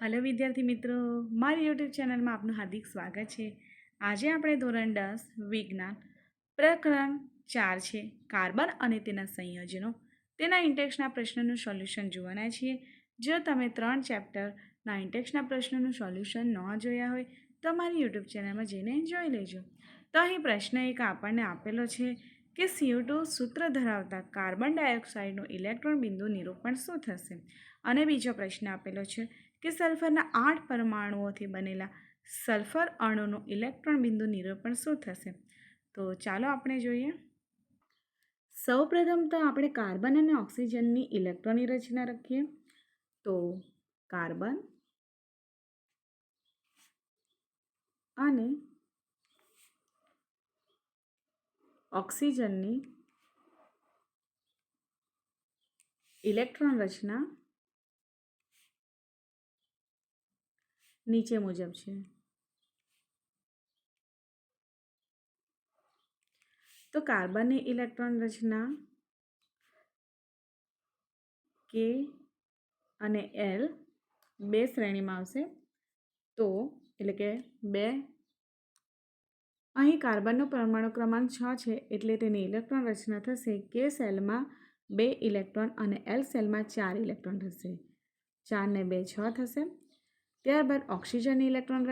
Hello વિદ્યાર્થી મિત્રો, મારી યુટ્યુબ ચેનલમાં આપનું હાર્દિક સ્વાગત છે. આજે આપણે ધોરણ દસ, વિજ્ઞાન પ્રકરણ ચાર છે, કાર્બન અને તેના સંયોજનો. તેના ઇન્ટેક્સના પ્રશ્નનું સોલ્યુશન જોવાના છીએ. જો તમે ત્રણ ચેપ્ટરના ઇન્ટેક્સના પ્રશ્નોનું સોલ્યુશન ન જોયા હોય, તો મારી યુટ્યુબ ચેનલમાં જઈને જોઈ લેજો. તો અહીં પ્રશ્ન એક આપણને આપેલો છે કે સીઓ સૂત્ર ધરાવતા કાર્બન ડાયોક્સાઇડનું ઇલેક્ટ્રોન બિંદુ નિરૂપણ શું થશે? અને બીજો પ્રશ્ન આપેલો છે કે સલ્ફરના આઠ પરમાણુઓથી બનેલા સલ્ફર અણુનું ઇલેક્ટ્રોન બિંદુ નિરૂપણ શું થશે? તો ચાલો આપણે જોઈએ. સૌપ્રથમ તો આપણે કાર્બન અને ઓક્સિજનની ઇલેક્ટ્રોનની રચના રાખીએ. તો કાર્બન અને ઓક્સિજનની ઇલેક્ટ્રોન રચના નીચે મુજબ છે. તો કાર્બનની ઇલેક્ટ્રોન રચના કે અને એલ બે શ્રેણીમાં આવશે. તો એટલે કે બે અહીં કાર્બનનો પરમાણુ ક્રમાંક છ છે એટલે તેની ઇલેક્ટ્રોન રચના થશે કે સેલમાં બે ઇલેક્ટ્રોન અને એલ સેલમાં ચાર ઇલેક્ટ્રોન થશે. ચારને બે છ થશે. ત્યારબાદ ઓક્સિજનની ઇલેક્ટ્રોન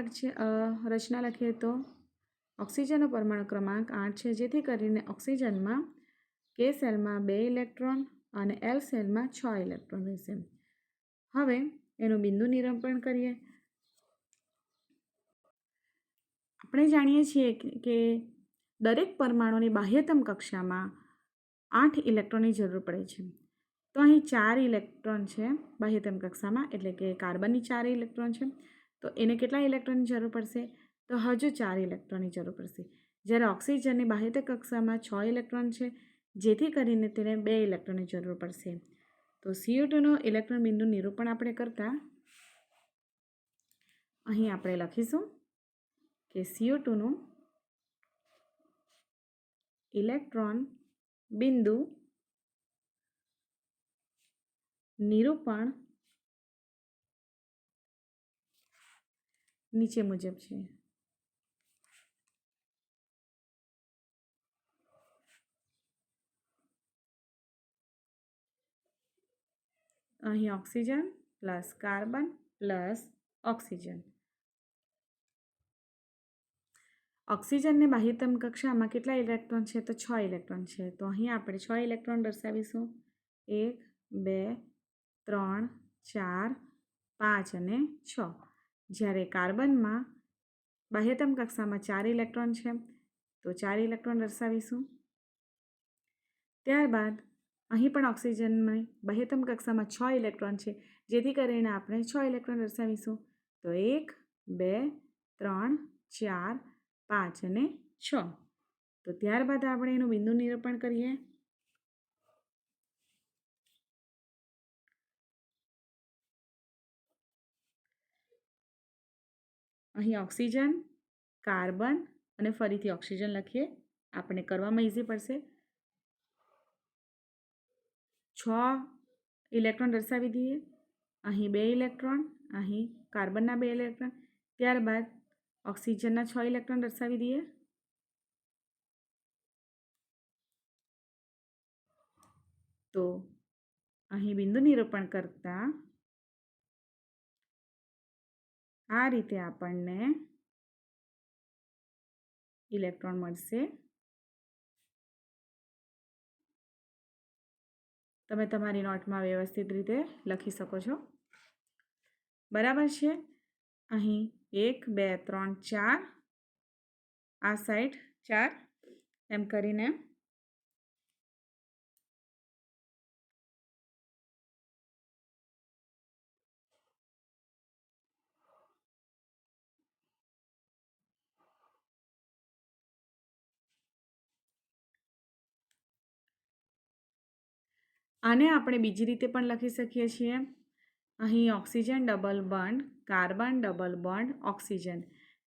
રચના લખીએ તો ઓક્સિજનનો પરમાણુ ક્રમાંક આઠ છે, જેથી કરીને ઓક્સિજનમાં કે સેલમાં બે ઇલેક્ટ્રોન અને એલ સેલમાં છ ઇલેક્ટ્રોન રહેશે. હવે એનું બિંદુ નિરૂપણ કરીએ. આપણે જાણીએ છીએ કે દરેક પરમાણુની બાહ્યતમ કક્ષામાં આઠ ઇલેક્ટ્રોનની જરૂર પડે છે. તો અહીં ચાર ઇલેક્ટ્રોન છે બાહ્યતમ કક્ષામાં, એટલે કે કાર્બનની ચાર ઇલેક્ટ્રોન છે. તો એને કેટલા ઇલેક્ટ્રોનની જરૂર પડશે? તો હજુ ચાર ઇલેક્ટ્રોનની જરૂર પડશે. જ્યારે ઓક્સિજનની બાહ્યતમ કક્ષામાં છ ઇલેક્ટ્રોન છે, જેથી કરીને તેને બે ઇલેક્ટ્રોનની જરૂર પડશે. તો સીઓ ટુનો ઇલેક્ટ્રોન બિંદુ નિરૂપણ આપણે કરતાં, અહીં આપણે લખીશું કે સીઓ ટુનું ઇલેક્ટ્રોન બિંદુ નિરૂપણ નીચે મુજબ છે. અહીં oxygen plus carbon plus oxygen. ઓક્સિજનને બાહ્યતમ કક્ષામાં કેટલા ઇલેક્ટ્રોન છે? તો છ ઇલેક્ટ્રોન છે. તો અહીં આપણે છ ઇલેક્ટ્રોન દર્શાવીશું. એક, બે ત્રણ, ચાર, પાંચ અને છ. જ્યારે કાર્બનમાં બાહ્યતમ કક્ષામાં ચાર ઇલેક્ટ્રોન છે, તો ચાર ઇલેક્ટ્રોન દર્શાવીશું. ત્યારબાદ અહીં પણ ઓક્સિજનમાં બાહ્યતમ કક્ષામાં છ ઇલેક્ટ્રોન છે, જેથી કરીને આપણે છ ઇલેક્ટ્રોન દર્શાવીશું. તો એક, બે, ત્રણ, ચાર, પાંચ અને છ. તો ત્યારબાદ આપણે એનું બિંદુ નિરૂપણ કરીએ. અહીં ઓક્સિજન, કાર્બન અને ફરીથી ઓક્સિજન લખીએ. આપણે કરવામાં ઇઝી પડશે. છ ઇલેક્ટ્રોન દર્શાવી દઈએ. અહીં બે ઇલેક્ટ્રોન, અહીં કાર્બનના બે ઇલેક્ટ્રોન. ત્યારબાદ ઓક્સિજનના છ ઇલેક્ટ્રોન દર્શાવી દઈએ. તો અહીં બિંદુ નિરૂપણ કરતા આ રીતે આપણને ઇલેક્ટ્રોન મળશે. તમે તમારી નોટમાં વ્યવસ્થિત રીતે લખી શકો છો. બરાબર છે? અહીં એક, બે, ત્રણ, ચાર. આ સાઈડ ચાર. એમ કરીને આને આપણે બીજી રીતે પણ લખી શકીએ છીએ. અહીં oxygen double bond, carbon double bond, oxygen.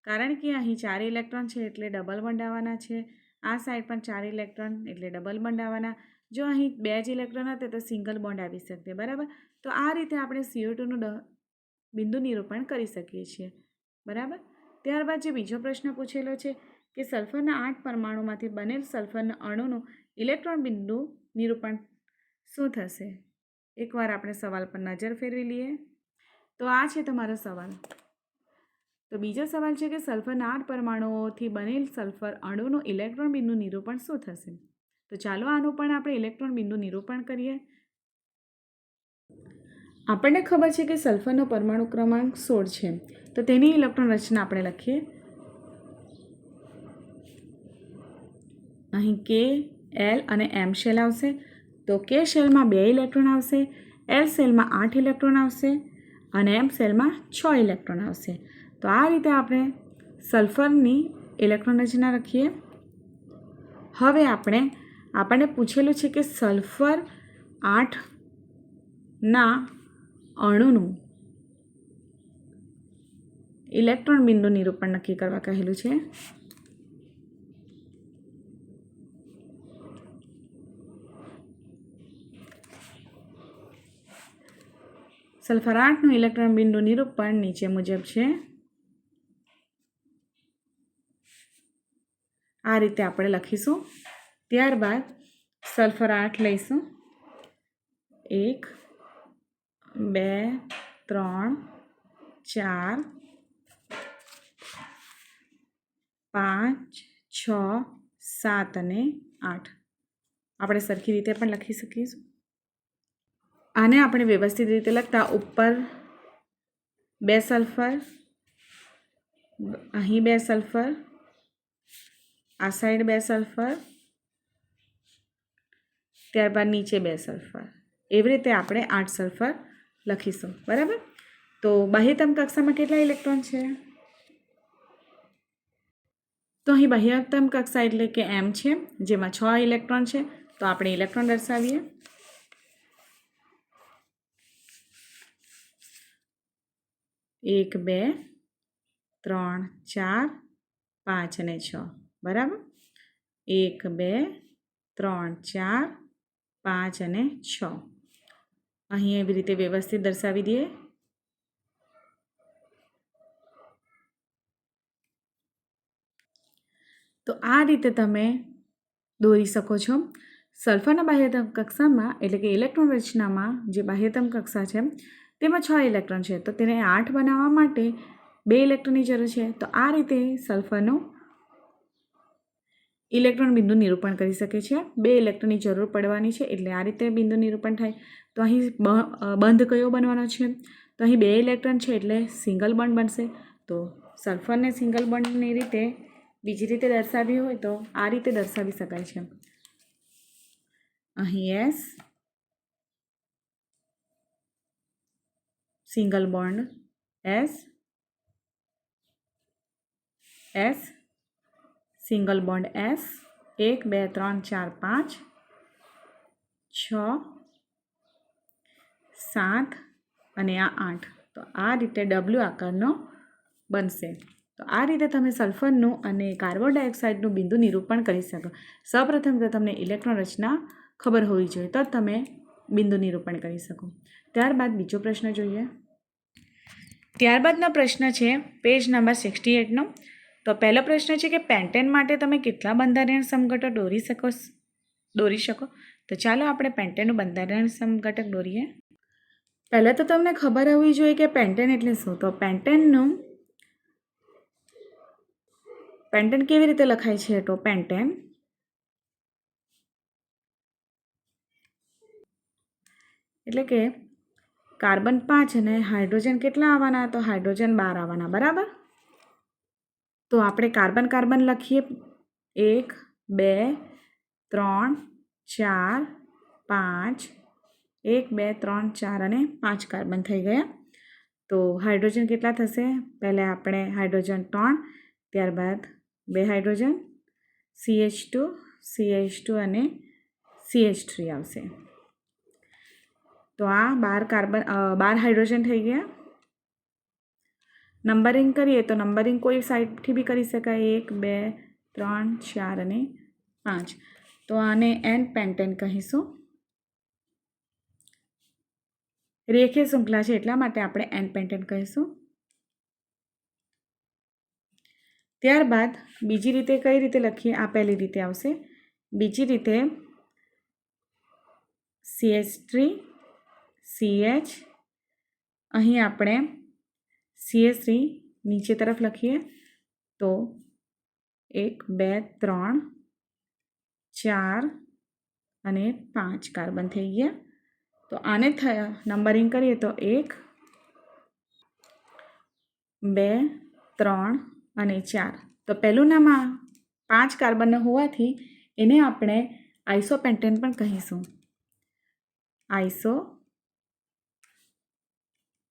કારણ કે અહીં ચાર ઇલેક્ટ્રોન છે એટલે ડબલ બોન્ડ છે. આ સાઈડ પણ ચાર ઇલેક્ટ્રોન એટલે ડબલ બોન્ડ જો અહીં બે જ ઇલેક્ટ્રોન હતા તો સિંગલ બોન્ડ આવી શકતે બરાબર? તો આ રીતે આપણે સીઓ ટુનું બિંદુ નિરૂપણ કરી શકીએ છીએ, બરાબર? ત્યારબાદ જે બીજો પ્રશ્ન પૂછેલો છે કે સલ્ફરના આઠ પરમાણુમાંથી બનેલ સલ્ફરના અણુનું ઇલેક્ટ્રોન બિંદુ નિરૂપણ શું થશે? એકવાર આપણે સવાલ પર નજર ફેરવી લઈએ. તો આ છે તમારો સવાલ. તો બીજો સવાલ છે કે સલ્ફરના આઠ પરમાણુઓથી બનેલ સલ્ફર અણુનું ઇલેક્ટ્રોન બિંદુ નિરૂપણ શું થશે? તો ચાલો આનું પણ આપણે ઇલેક્ટ્રોન બિંદુ નિરૂપણ કરીએ. આપણને ખબર છે કે સલ્ફરનો પરમાણુ ક્રમાંક સોળ છે. તો તેની ઇલેક્ટ્રોન રચના આપણે લખીએ. અહીં કે એલ અને એમ શેલ આવશે. તો કે શેલમાં બે ઇલેક્ટ્રોન આવશે એલ સેલમાં આઠ ઇલેક્ટ્રોન આવશે અને એમ સેલમાં છ ઇલેક્ટ્રોન આવશે. તો આ રીતે આપણે સલ્ફરની ઇલેક્ટ્રોન રચના રાખીએ. હવે આપણે, આપણને પૂછેલું છે કે સલ્ફર આઠના અણુનું ઇલેક્ટ્રોન બિંદુ નિરૂપણ નક્કી કરવા કહેલું છે. સલ્ફર આઠનું ઇલેક્ટ્રોન બિંદુ નિરૂપણ નીચે મુજબ છે. આ રીતે આપણે લખીશું. ત્યારબાદ સલ્ફર આઠ લઈશું. એક, બે, ત્રણ, ચાર, પાંચ, છ, સાત અને આઠ. આપણે સરખી રીતે પણ લખી શકીશું. આને આપણે વ્યવસ્થિત રીતે લખતા ઉપર બે સલ્ફર, અહીં બે સલ્ફર, આ સાઈડ બે સલ્ફર, ત્યારબાદ નીચે બે સલ્ફર. એવી રીતે આપણે આઠ સલ્ફર લખીશું. બરાબર? તો બાહ્યતમ કક્ષામાં કેટલા ઇલેક્ટ્રોન છે? તો અહીં બાહ્યતમ કક્ષા એટલે કે એમ છે, જેમાં છ ઇલેક્ટ્રોન છે. તો આપણે ઇલેક્ટ્રોન દર્શાવીએ. એક, બે, ત્રણ, ચાર, પાંચ અને છ. બરાબર? એક, બે, ત્રણ, ચાર, પાંચ અને છ. અહીં એવી રીતે વ્યવસ્થિત દર્શાવી દઈએ. તો આ રીતે તમે દોરી શકો છો. સલ્ફરના બાહ્યતમ કક્ષામાં, એટલે કે ઇલેક્ટ્રોન રચનામાં જે બાહ્યતમ કક્ષા છે તેમાં છ ઇલેક્ટ્રોન છે. તો તેને આઠ બનાવવા માટે બે ઇલેક્ટ્રોનની જરૂર છે. તો આ રીતે સલ્ફરનું ઇલેક્ટ્રોન બિંદુ નિરૂપણ કરી શકે છે. બે ઇલેક્ટ્રોનની જરૂર પડવાની છે એટલે આ રીતે બિંદુ નિરૂપણ થાય. તો અહીં બંધ કયો બનવાનો છે? તો અહીં બે ઇલેક્ટ્રોન છે એટલે સિંગલ બોન્ડ બનશે. તો સલ્ફરને સિંગલ બોન્ડની રીતે બીજી રીતે દર્શાવી હોય તો આ રીતે દર્શાવી શકાય છે. અહીં S single bond S S single bond S એક બે ત્રણ ચાર પાંચ છ સાત અને આ આઠ. તો આ રીતે ડબલ્યુ આકારનો બનશે. તો આ રીતે તમે સલ્ફરનું અને કાર્બન ડાયોક્સાઇડનું બિંદુ નિરૂપણ કરી શકો. સૌપ્રથમ તો તમને ઇલેક્ટ્રોન રચના ખબર હોવી જોઈએ, તો તમે બિંદુ નિરૂપણ કરી શકો. ત્યારબાદ બીજો પ્રશ્ન જોઈએ. ત્યારબાદનો પ્રશ્ન છે, પેજ નંબર સિક્સટી એટનો. તો પહેલો પ્રશ્ન છે કે પેન્ટેન માટે તમે કેટલા બંધારણ સમઘટક દોરી શકો દોરી શકો? તો ચાલો આપણે પેન્ટેનનું બંધારણ સમઘટક દોરીએ. પહેલાં તો તમને ખબર હોવી જોઈએ કે પેન્ટેન એટલે શું? તો પેન્ટેનનું પેન્ટેન કેવી રીતે લખાય છે? તો પેન્ટેન એટલે કે કાર્બન પાંચ અને હાઇડ્રોજન કેટલા આવવાના? તો હાઇડ્રોજન બાર આવવાના, બરાબર? તો આપણે કાર્બન કાર્બન લખીએ. એક, બે, ત્રણ, ચાર, પાંચ. એક, બે, ત્રણ, ચાર અને પાંચ કાર્બન થઈ ગયા. તો હાઇડ્રોજન કેટલા થશે? પહેલાં આપણે હાઇડ્રોજન ત્રણ, ત્યારબાદ બે hydrogen CH two CH two અને સીએચ થ્રી આવશે. તો આ બાર કાર્બન બાર હાઇડ્રોજન થઈ ગયા. નંબરિંગ કરીએ તો નંબરિંગ કોઈ સાઈડથી બી કરી શકાય. એક, બે, ત્રણ, ચાર અને પાંચ. તો આને એન પેન્ટેન કહીશું. રેખે શૃંખલા છે એટલા માટે આપણે એન પેન્ટેન કહીશું. ત્યારબાદ બીજી રીતે કઈ રીતે લખીએ? આ પહેલી રીતે આવશે. બીજી રીતે સીએચ થ્રી સીએચ. અહીં આપણે સીએચ થ્રી નીચે તરફ લખીએ તો એક, બે, ત્રણ, ચાર અને પાંચ કાર્બન થઈ ગયા. તો આને થયા નંબરિંગ કરીએ તો એક, બે, ત્રણ અને ચાર. તો પહેલું નામ આ પાંચ કાર્બન હોવાથી એને આપણે આઈસોપેન્ટેન પણ કહીશું. આઈસો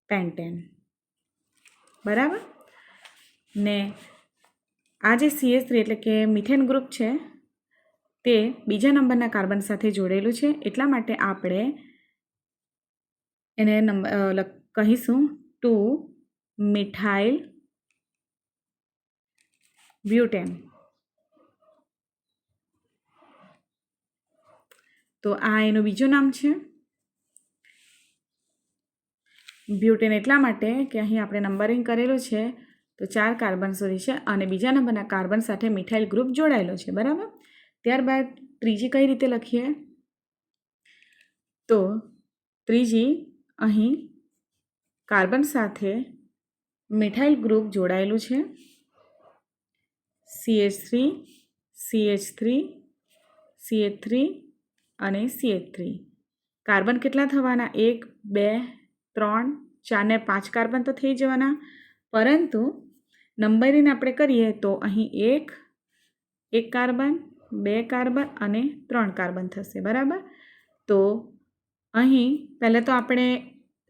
પેન્ટેન બરાબર? ને આ જે સીએસ થ્રી એટલે કે મિથેન ગ્રુપ છે, તે બીજા નંબરના કાર્બન સાથે જોડેલું છે. એટલા માટે આપણે એને નંબર કહીશું ટુ મિથાઇલ બ્યુટેન. તો આ એનું બીજું નામ છે. બ્યુટેન એટલા માટે કે અહીં આપણે નંબરિંગ કરેલું છે, તો ચાર કાર્બન સુધી છે અને બીજા નંબરના કાર્બન સાથે મિથાઇલ ગ્રુપ જોડાયેલો છે, બરાબર? ત્યારબાદ ત્રીજી કઈ રીતે લખીએ? તો ત્રીજી અહીં કાર્બન સાથે મિથાઇલ ગ્રુપ જોડાયેલું છે CH three CH three CH three અને સીએચ થ્રી કાર્બન કેટલા થવાના? એક, બે ત્રણ ચાર ને પાંચ કાર્બન તો થઈ જવાના. પરંતુ નંબરિંગ આપણે કરીએ તો અહીં એક એક કાર્બન, બે કાર્બન અને ત્રણ કાર્બન થશે, બરાબર? તો અહીં પહેલાં તો આપણે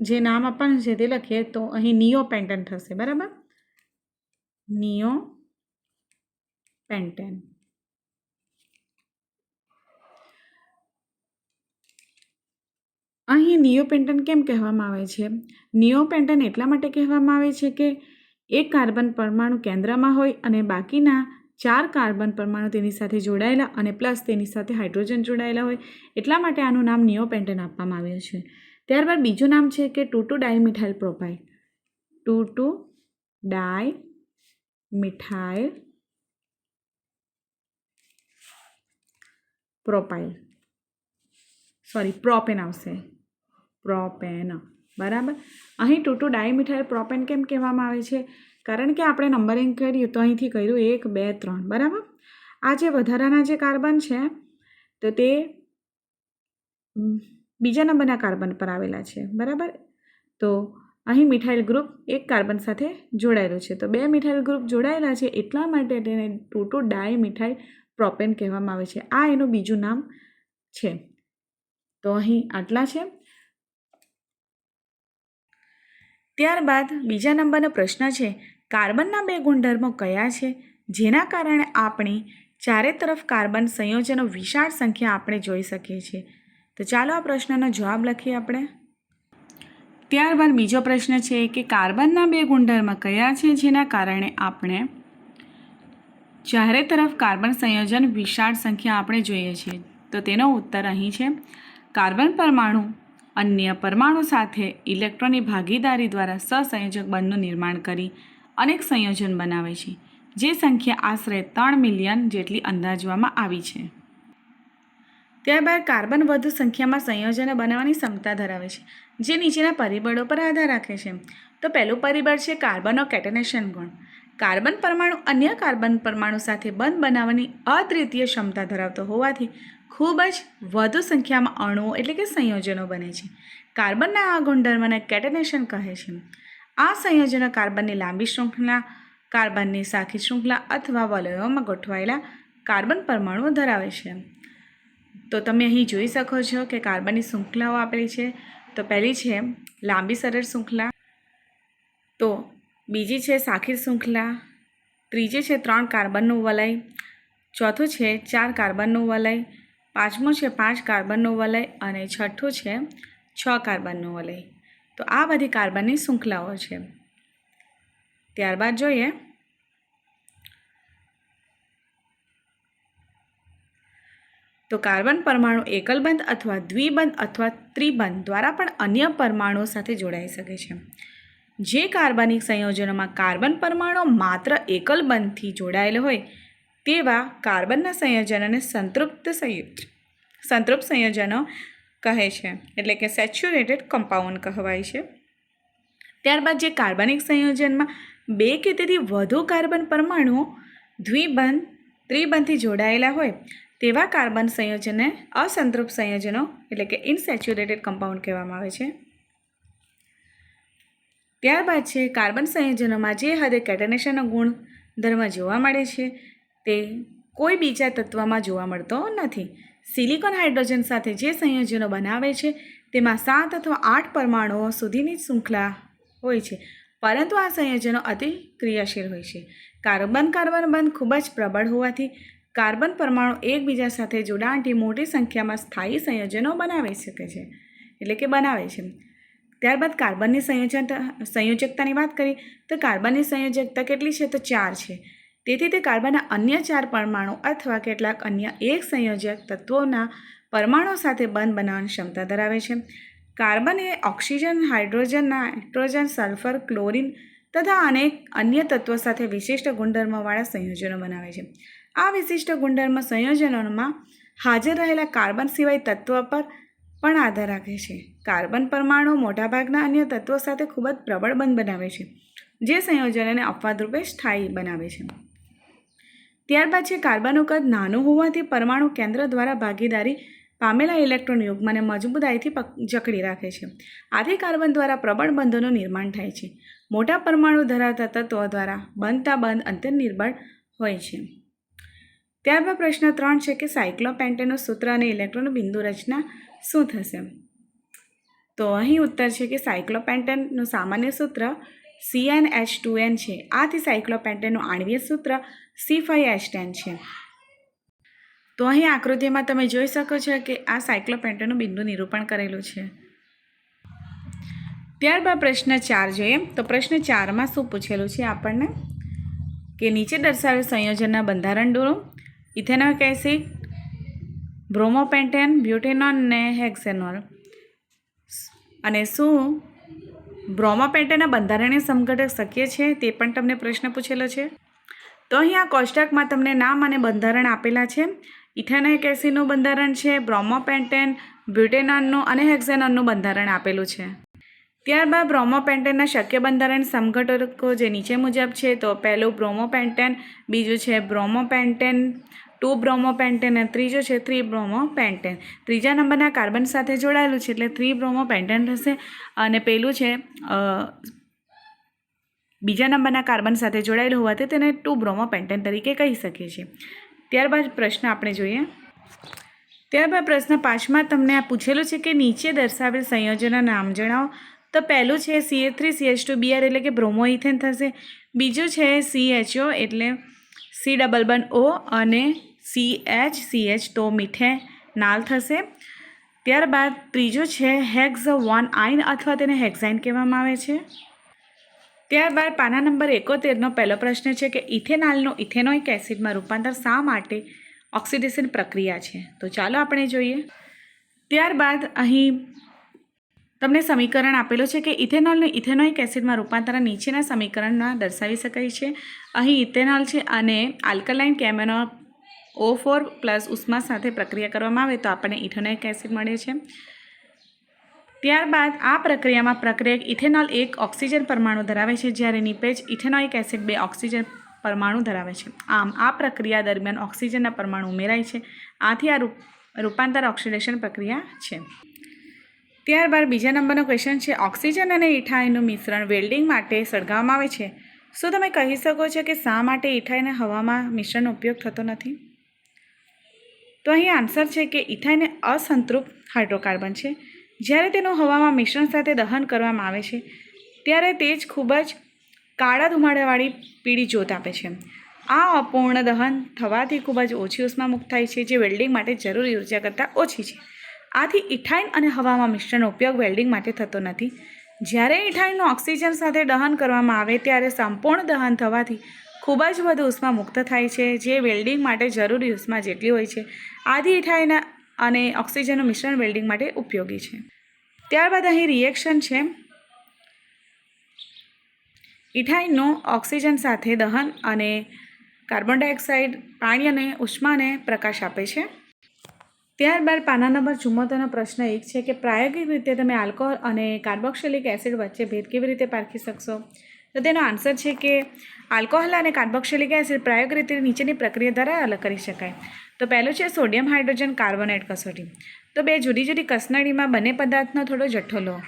જે નામ આપવાનું છે તે લખીએ તો અહીં નિયો પેન્ટન થશે, બરાબર? નિયો પેન્ટેન અહીં નિયોપેન્ટન કેમ કહેવામાં આવે છે? નિયોપેન્ટન એટલા માટે કહેવામાં આવે છે કે એક કાર્બન પરમાણુ કેન્દ્રમાં હોય અને બાકીના ચાર કાર્બન પરમાણુ તેની સાથે જોડાયેલા અને પ્લસ તેની સાથે હાઇડ્રોજન જોડાયેલા હોય, એટલા માટે આનું નામ નિયોપેન્ટન આપવામાં આવ્યું છે. ત્યારબાદ બીજું નામ છે કે two two dimethyl propyl. Two two dimethyl propyl. Sorry, propane આવશે. પ્રોપેન. બરાબર? અહીં ટુ ટુ ડાયમિથાઇલ પ્રોપેન કેમ કહેવામાં આવે છે? કારણ કે આપણે નંબરિંગ કર્યું તો અહીંથી કર્યું એક, બે, ત્રણ. બરાબર? આ જે વધારાના જે કાર્બન છે, તો તે બીજા નંબરના કાર્બન પર આવેલા છે. બરાબર? તો અહીં મિથાઇલ ગ્રુપ એક કાર્બન સાથે જોડાયેલું છે. તો બે મિથાઇલ ગ્રુપ જોડાયેલા છે એટલા માટે તેને ટુ ડાય મિથાઇલ પ્રોપેન કહેવામાં આવે છે. આ એનું બીજું નામ છે. તો અહીં આટલા છે. ત્યારબાદ બીજા નંબરનો પ્રશ્ન છે, કાર્બનના બે ગુણધર્મો કયા છે? જેના કારણે આપણે ચારે તરફ કાર્બન સંયોજનો વિશાળ સંખ્યા આપણે જોઈ શકીએ છીએ. તો ચાલો આ પ્રશ્નનો જવાબ લખીએ આપણે. ત્યારબાદ બીજો પ્રશ્ન છે કે કાર્બનના બે ગુણધર્મ કયા છે? જેના કારણે આપણે ચારે તરફ કાર્બન સંયોજન વિશાળ સંખ્યા આપણે જોઈએ છીએ. તો તેનો ઉત્તર અહીં છે, કાર્બન પરમાણુ અન્ય પરમાણુ સાથે ઇલેક્ટ્રોનની ભાગીદારી દ્વારા સહસંયોજક બંધનું નિર્માણ કરી અનેક સંયોજન બનાવે છે, જે સંખ્યા આશરે ત્રણ મિલિયન જેટલી અંદાજવામાં આવી છે. ત્યારબાદ કાર્બન વધુ સંખ્યામાં સંયોજનો બનાવવાની ક્ષમતા ધરાવે છે, જે નીચેના પરિબળો પર આધાર રાખે છે. તો પહેલું પરિબળ છે કાર્બનનો કેટેનેશન ગુણ. કાર્બન પરમાણુ અન્ય કાર્બન પરમાણુ સાથે બંધ બનાવવાની અદ્વિતીય ક્ષમતા ધરાવતો હોવાથી ખૂબ જ વધુ સંખ્યામાં અણુઓ એટલે કે સંયોજનો બને છે. કાર્બનના આ ગુણધર્મને કેટેનેશન કહે છે. આ સંયોજનો કાર્બનની લાંબી શૃંખલા, કાર્બનની સાખી શૃંખલા અથવા વલયોમાં ગોઠવાયેલા કાર્બન પરમાણુઓ ધરાવે છે. તો તમે અહીં જોઈ શકો છો કે કાર્બનની શૃંખલાઓ આપેલી છે. તો પહેલી છે લાંબી સરળ શૃંખલા. તો બીજી છે સાખી શૃંખલા. ત્રીજી છે ત્રણ કાર્બનનું વલય. ચોથું છે ચાર કાર્બનનું વલય. પાંચમું છે પાંચ કાર્બનનું વલય અને છઠ્ઠું છે છ કાર્બનનું વલય. તો આ બધી કાર્બનની શૃંખલાઓ છે. ત્યારબાદ જોઈએ. તો કાર્બન પરમાણુ એકલબંધ અથવા દ્વિબંધ અથવા ત્રિબંધ દ્વારા પણ અન્ય પરમાણુઓ સાથે જોડાઈ શકે છે. જે કાર્બનિક સંયોજનોમાં કાર્બન પરમાણુ માત્ર એકલ બંધથી જોડાયેલ હોય તેવા કાર્બનના સંયોજનોને સંતૃપ્ત સંયુક્ત, સંતૃપ્ત સંયોજનો કહે છે. એટલે કે સેચ્યુરેટેડ કમ્પાઉન્ડ કહેવાય છે. ત્યારબાદ જે કાર્બનિક સંયોજનમાં બે કે તેથી વધુ કાર્બન પરમાણુઓ દ્વિબંધ, ત્રિબંધથી જોડાયેલા હોય, તેવા કાર્બન સંયોજનને અસંતૃપ્ત સંયોજનો એટલે કે ઇનસેચ્યુરેટેડ કમ્પાઉન્ડ કહેવામાં આવે છે. ત્યારબાદ છે કાર્બન સંયોજનોમાં જે હદે કેટનેશનનો ગુણધર્મ જોવા મળે છે તે કોઈ બીજા તત્વમાં જોવા મળતો નથી. સિલિકોન હાઇડ્રોજન સાથે જે સંયોજનો બનાવે છે, તેમાં સાત અથવા આઠ પરમાણુઓ સુધીની શૃંખલા હોય છે, પરંતુ આ સંયોજનો અતિ ક્રિયાશીલ હોય છે. કાર્બન કાર્બન બંધ ખૂબ જ પ્રબળ હોવાથી કાર્બન પરમાણુ એકબીજા સાથે જોડાણથી મોટી સંખ્યામાં સ્થાયી સંયોજનો બનાવી શકે છે, એટલે કે બનાવે છે. ત્યારબાદ કાર્બનની સંયોજન સંયોજકતાની વાત કરીએ, તો કાર્બનની સંયોજકતા કેટલી છે? તો ચાર છે. તેથી તે કાર્બનના અન્ય ચાર પરમાણુ અથવા કેટલાક અન્ય એક સંયોજક તત્વોના પરમાણુ સાથે બંધ બનાવવાની ક્ષમતા ધરાવે છે. કાર્બન એ oxygen, hydrogen, nitrogen, sulphur, chlorine તથા અનેક અન્ય તત્વો સાથે વિશિષ્ટ ગુણધર્મોવાળા સંયોજનો બનાવે છે. આ વિશિષ્ટ ગુણધર્મ સંયોજનોમાં હાજર રહેલા કાર્બન સિવાય તત્વ પર પણ આધાર રાખે છે. કાર્બન પરમાણુ મોટાભાગના અન્ય તત્વો સાથે ખૂબ જ પ્રબળ બંધ બનાવે છે, જે સંયોજનોને અપવાદરૂપે સ્થાયી બનાવે છે. ત્યારબાદ છે કાર્બનનું કદ નાનું હોવાથી પરમાણુ કેન્દ્ર દ્વારા ભાગીદારી પામેલા ઇલેક્ટ્રોન યુગ્મને મજબૂતાઈથી જકડી રાખે છે. આથી કાર્બન દ્વારા પ્રબળ બંધોનું નિર્માણ થાય છે. મોટા પરમાણુ ધરાવતા તત્વો દ્વારા બનતા બંધ અત્યંત નિર્બળ હોય છે. ત્યારબાદ પ્રશ્ન ત્રણ છે કે સાયક્લોપેન્ટેનનું સૂત્ર અને ઇલેક્ટ્રોન બિંદુ રચના શું થશે? તો અહીં ઉત્તર છે કે સાયક્લોપેન્ટેનનું સામાન્ય સૂત્ર C N H two N છે. આથી સાયક્લોપેન્ટેનનું આણવીય સૂત્ર સી ફાઈ એચ ટેન છે. તો અહીં આકૃતિમાં તમે જોઈ શકો છો કે આ સાયક્લોપેન્ટેનનું બિંદુ નિરૂપણ કરેલું છે. ત્યારબાદ પ્રશ્ન ચાર જોઈએ. તો પ્રશ્ન ચારમાં શું પૂછેલું છે આપણને? કે નીચે દર્શાવેલ સંયોજનના બંધારણ દોરો. ઇથેનોઇક એસિડ, બ્રોમોપેન્ટેન બ્યુટેનોન ને હેક્સેનોલ. અને શું બ્રોમોપેન્ટેનના બંધારણીય સમઘટક શક્ય છે તે પણ તમને પ્રશ્ન પૂછેલો છે. તો અહીંયા કોષ્ટકમાં તમને નામ અને બંધારણ આપેલા છે. ઇથેનોઇક એસિડનું બંધારણ છે, બ્રોમોપેન્ટેન, બ્યુટેનોનનું અને હેક્ઝેનોનનું બંધારણ આપેલું છે. ત્યારબાદ બ્રોમોપેન્ટેનના શક્ય બંધારણ સમઘટકો જે નીચે મુજબ છે, તો પહેલું બ્રોમોપેન્ટેન, બીજું છે બ્રોમોપેન્ટેન, ટુ બ્રોમોપેન્ટેન અને ત્રીજો છે થ્રી બ્રોમોપેન્ટેન ત્રીજા નંબરના કાર્બન સાથે જોડાયેલું છે એટલે થ્રી બ્રોમોપેન્ટેન થશે અને પેલું છે બીજા નંબરના કાર્બન સાથે જોડાયેલ હોવાથી તેને ટુ બ્રોમોપેન્ટેન તરીકે કહી શકીએ છીએ. ત્યારબાદ પ્રશ્ન આપણે જોઈએ. ત્યારબાદ પ્રશ્ન પાંચમાં તમને આ પૂછેલું છે કે નીચે દર્શાવેલ સંયોજનના નામ જણાવો. તો પહેલું છે C A three C H two BR એટલે કે બ્રોમોઇથેન થશે. બીજું છે સી એચઓ એટલે સી ડબલ વન ઓ અને સી એચ સી એચ તો નાલ થશે. ત્યારબાદ ત્રીજું છે હેક્ઝ વન આઇન અથવા તેને હેક્ઝાઇન કહેવામાં આવે છે. ત્યારબાદ પાના નંબર એકોતેરનો પહેલો પ્રશ્ન છે કે ઇથેનાલનો ઇથેનોઇક એસિડમાં રૂપાંતર શા માટે ઓક્સિડેશન પ્રક્રિયા છે? તો ચાલો આપણે જોઈએ. ત્યારબાદ અહીં તમને સમીકરણ આપેલું છે કે ઇથેનોલનું ઇથેનોઇક એસિડમાં રૂપાંતર નીચેના સમીકરણમાં દર્શાવી શકાય છે. અહીં ઇથેનોલ છે અને આલ્કલાઇન કેમેનો ઓ ફોર પ્લસ ઉષ્મા સાથે પ્રક્રિયા કરવામાં આવે તો આપણને ઇથેનોઇક એસિડ મળે છે. ત્યારબાદ આ પ્રક્રિયામાં પ્રક્રિયક ઇથેનોલ એક ઓક્સિજન પરમાણુ ધરાવે છે, જ્યારે નિપેજ ઇથેનોઇક એસિડ બે ઓક્સિજન પરમાણુ ધરાવે છે. આમ, આ પ્રક્રિયા દરમિયાન ઓક્સિજનના પરમાણુ ઉમેરાય છે. આથી આ રૂપ, રૂપાંતર ઓક્સિડેશન પ્રક્રિયા છે. ત્યારબાદ બીજા નંબરનો ક્વેશ્ચન છે, ઓક્સિજન અને ઇથાઇનનું મિશ્રણ વેલ્ડિંગ માટે સળગાવવામાં આવે છે. શું તમે કહી શકો છો કે શા માટે ઇથાઇન હવામાં મિશ્રણનો ઉપયોગ થતો નથી? તો અહીં આન્સર છે કે ઇથાઇન અસંતૃપ્ત હાઇડ્રોકાર્બન છે. જ્યારે તેનું હવામાં મિશ્રણ સાથે દહન કરવામાં આવે છે, ત્યારે તે જ ખૂબ જ કાળા ધુમાડાવાળી પીળી જ્યોત આપે છે. આ અપૂર્ણ દહન થવાથી ખૂબ જ ઓછી ઉષ્મા મુક્ત થાય છે, જે વેલ્ડિંગ માટે જરૂરી ઊર્જા કરતાં ઓછી છે. આથી ઇથાઇન અને હવામાં મિશ્રણનો ઉપયોગ વેલ્ડિંગ માટે થતો નથી. જ્યારે ઇથાઇનનું ઓક્સિજન સાથે દહન કરવામાં આવે, ત્યારે સંપૂર્ણ દહન થવાથી ખૂબ જ વધુ ઉષ્મા મુક્ત થાય છે, જે વેલ્ડિંગ માટે જરૂરી ઉષ્મા જેટલી હોય છે. આથી ઇથાઇન અને ઓક્સિજનનું મિશ્રણ વેલ્ડિંગ માટે ઉપયોગી છે. ત્યારબાદ અહીં રિએક્શન છે. ઇથાઇનનું ઓક્સિજન સાથે દહન અને કાર્બન ડાયોક્સાઇડ, પાણી અને ઉષ્માને પ્રકાશ આપે છે. ત્યારબાદ પાના નંબર ચુમ્મોતેરનો પ્રશ્ન એક છે કે પ્રાયોગિક રીતે તમે આલ્કોહોલ અને કાર્બોક્સિલિક એસિડ વચ્ચે ભેદ કેવી રીતે પારખી શકશો? તો તેનો આન્સર છે કે આલ્કોહોલ અને કાર્બોક્સિલિક એસિડ પ્રાયોગિક રીતે નીચેની પ્રક્રિયા દ્વારા અલગ કરી શકાય. તો પહેલું છે સોડિયમ હાઇડ્રોજન કાર્બોનેટ કસોટી. તો બે જુદી જુદી કસનળીમાં બંને પદાર્થનો થોડો જથ્થો લો.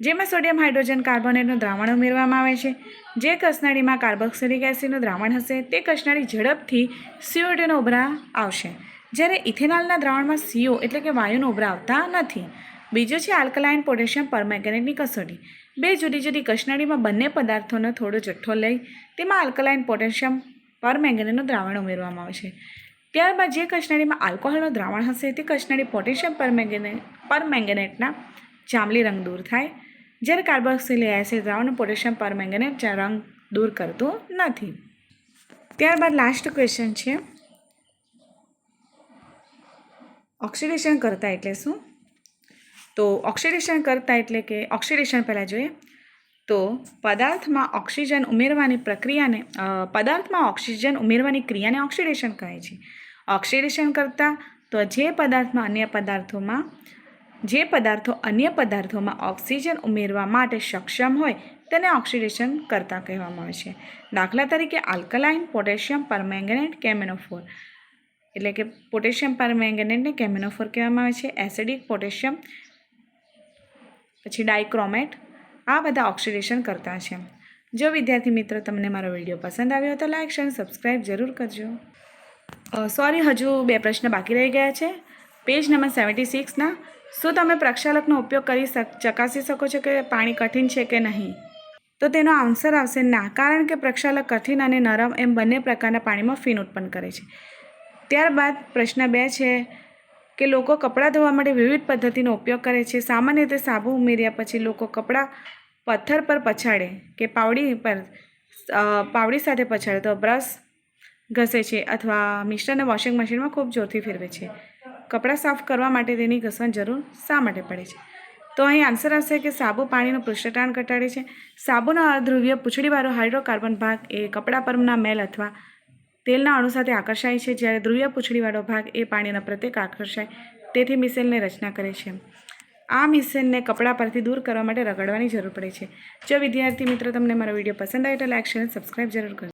જેમાં સોડિયમ હાઇડ્રોજન કાર્બોનેટનું દ્રાવણ ઉમેરવામાં આવે છે. જે કસનળીમાં કાર્બોક્સિલિક એસિડનું દ્રાવણ હશે, તે કસનળી ઝડપથી સીઓટીનો ઉભરા આવશે. જ્યારે ઇથેનોલના દ્રાવણમાં સીઓ એટલે કે વાયુનો ઉભરા આવતા નથી. બીજું છે આલ્કલાઇન પોટેશિયમ પરમેગ્નેટની કસોટી. બે જુદી જુદી કસનળીમાં બંને પદાર્થોનો થોડો જથ્થો લઈ, તેમાં આલ્કલાઇન પોટેશિયમ પરમેંગનેટનું દ્રાવણ ઉમેરવામાં આવે છે. ત્યારબાદ જે કસનળીમાં આલ્કોહોલનું દ્રાવણ હશે તે કસનળી પોટેશિયમ પરમેંગેને પરમેંગેનેટના જાંબલી રંગ દૂર થાય. જ્યારે કાર્બોક્સિલિક એસિડ દ્રાવણ પોટેશિયમ પરમેંગેનેટ રંગ દૂર કરતું નથી. ત્યારબાદ લાસ્ટ ક્વેશ્ચન છે. ઓક્સિડેશન કરતા એટલે શું? તો ઓક્સિડેશન કરતા એટલે કે ઓક્સિડેશન પહેલાં જોઈએ. તો પદાર્થમાં ઓક્સિજન ઉમેરવાની પ્રક્રિયાને પદાર્થમાં ઓક્સિજન ઉમેરવાની ક્રિયાને ઓક્સિડેશન કહે છે. ઓક્સિડેશન કરતાં તો જે પદાર્થમાં અન્ય પદાર્થોમાં, જે પદાર્થો અન્ય પદાર્થોમાં ઓક્સિજન ઉમેરવા માટે સક્ષમ હોય તેને ઓક્સિડેશન કરતા કહેવામાં આવે છે. દાખલા તરીકે આલ્કલાઇન, પોટેશિયમ પરમેંગનેટ, કેમેનોફોર. એટલે કે પોટેશિયમ પરમેંગનેટને કેમેનોફોર કહેવામાં આવે છે. એસિડિક, પોટેશિયમ, પછી ડાયક્રોમેટ આ બધા ઓક્સિડેશન કરતા છે. જો વિદ્યાર્થી મિત્રો તમને મારો વીડિયો પસંદ આવ્યો તો લાઇક, શેર સબસ્ક્રાઈબ જરૂર કરજો. સોરી, હજુ બે પ્રશ્ન બાકી રહી ગયા છે. પેજ નંબર સેવન્ટી સિક્સના શું તમે પ્રક્ષાલકનો ઉપયોગ કરી ચકાસી શકો છો કે પાણી કઠિન છે કે નહીં? તો તેનો આન્સર આવશે ના, કારણ કે પ્રક્ષાલક કઠિન અને નરમ એમ બંને પ્રકારના પાણીમાં ફીન ઉત્પન્ન કરે છે. ત્યારબાદ પ્રશ્ન બે છે કે લોકો કપડાં ધોવા માટે વિવિધ પદ્ધતિનો ઉપયોગ કરે છે. સામાન્ય રીતે સાબુ ઉમેર્યા પછી લોકો કપડાં પથ્થર પર પછાડે કે પાવડી પર પાવડી સાથે પછાડે. તો બ્રશ ઘસે છે અથવા મિશ્રને વોશિંગ મશીનમાં ખૂબ જોરથી ફેરવે છે. કપડાં સાફ કરવા માટે તેની ઘસવાની જરૂર શા માટે પડે છે? તો અહીં આન્સર આવશે કે સાબુ પાણીનું પૃષ્ઠતાણ ઘટાડે છે. સાબુનો અધ્રુવ્ય પૂંછડીવાળો હાઇડ્રોકાર્બન ભાગ એ કપડાં પરના મેલ અથવા તેલના અણુ સાથે આકર્ષાય છે. જ્યારે ધ્રુવ્ય પૂંછડીવાળો ભાગ એ પાણીના પ્રત્યેક આકર્ષાય, તેથી મિસેલની રચના કરે છે. આ મિસેલને કપડાં પરથી દૂર કરવા માટે રગડવાની જરૂર પડે છે. જો વિદ્યાર્થી મિત્રો તમને મારો વીડિયો પસંદ આવે તો લાઈક, શેર સબસ્ક્રાઈબ જરૂર કરજો.